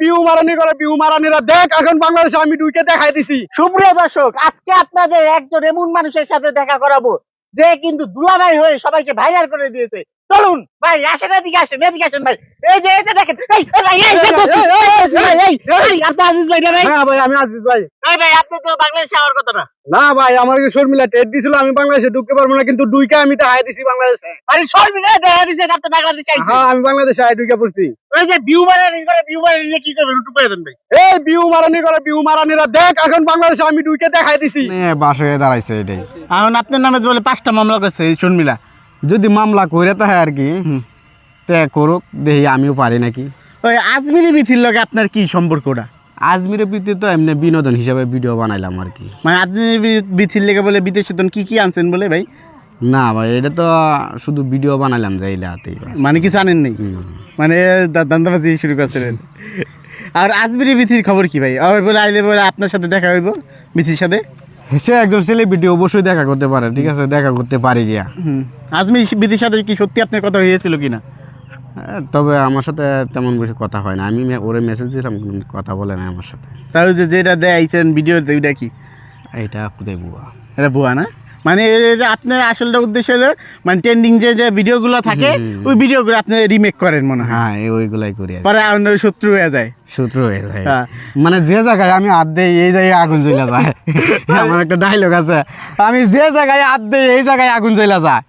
বিউ মারানি করে বিউ মারানিরা দেখ এখন বাংলাদেশে আমি দুইকে দেখাই দিছি সুপ্রিয় দর্শক আজকে আপনাদের একজন এমন মানুষের সাথে দেখা করাবো যে কিন্তু দুলাভাই হয়ে সবাইকে ভাইরাল করে দিয়েছে চলুন ভাই আসেন এদিকে আসেন এদিকে আসেন ভাই এই যে এই দেখেন এই ভাই এই আপনি আজিজ ভাই না ভাই হ্যাঁ ভাই আমি আজিজ ভাই। এই ভাই আপনি তো বাংলাদেশে আওয়ার কথা না। না ভাই আমার শর্মিলা টেট দিছিল আমি বাংলাদেশে ঢুকতে পারব না কিন্তু দুইকে আমি দেখাই দিছি বাংলাদেশে। শর্মিলা দেখা দিচ্ছেন আপনি বাংলাদেশে আইছেন। হ্যাঁ আমি বাংলাদেশে আই ঢুকে পড়ছি। ওই যে ভিউ মারানি করে ভিউ মারানি কি করবেন একটু করে দেন ভাই। এই বিউ মারানি করে বিউ মারানিরা দেখ এখন বাংলাদেশে আমি দুইকে দেখাই দিছি। বাস হয়ে দাঁড়াইছে এটাই। এখন আপনার নামে বলে পাঁচটা মামলা করছে এই শর্মিলা। যদি মামলা করে তাহে আর কি তে করুক দেখি আমিও পারি নাকি। ওই আজমিরি বিথির লগে আপনার কি সম্পর্কটা? আজমিরের প্রীতি তো এমনি বিনোদন হিসাবে ভিডিও বানাইলাম আর কি। মানে আজমিরি বিথির লেগে বলে বিদেশে তখন কি কি আনছেন বলে ভাই? না ভাই এটা তো শুধু ভিডিও বানাইলাম হাতেই মানে কিছু আনেন নেই? মানে দান্দাবাজি শুরু করছিলেন। আর আজমিরি বিথির খবর কি ভাই? আর বলে আইলে বলে আপনার সাথে দেখা হইব বিথির সাথে? সে একজন সেলিব্রিটি অবশ্যই দেখা করতে পারে ঠিক আছে? দেখা করতে পারি গিয়া। আজমিরি বিথির সাথে কি সত্যি আপনার কথা হয়েছিল কিনা? তবে আমার সাথে তেমন বেশি কথা হয় না। আমি ওরে মেসেজ দিলাম কথা বলে না আমার সাথে। তাহলে যে যেটা দেয় আইছেন ভিডিও ওইটা কি? এইটা খুদে বুয়া। এটা বুয়া না? মানে আপনার আসলটা উদ্দেশ্য হলো মানে ট্রেন্ডিং যে যে ভিডিওগুলো থাকে ওই ভিডিওগুলো আপনি রিমেক করেন মনে হয়। হ্যাঁ ওইগুলাই করি পরে অন্য শত্রু হয়ে যায়। শত্রু হয়ে যায়। হ্যাঁ। মানে যে জায়গায় আমি হাত দেই এই জায়গায় আগুন জ্বলা যায়। আমার একটা ডায়লগ আছে। আমি যে জায়গায় হাত দেই এই জায়গায় আগুন জ্বলা যায়।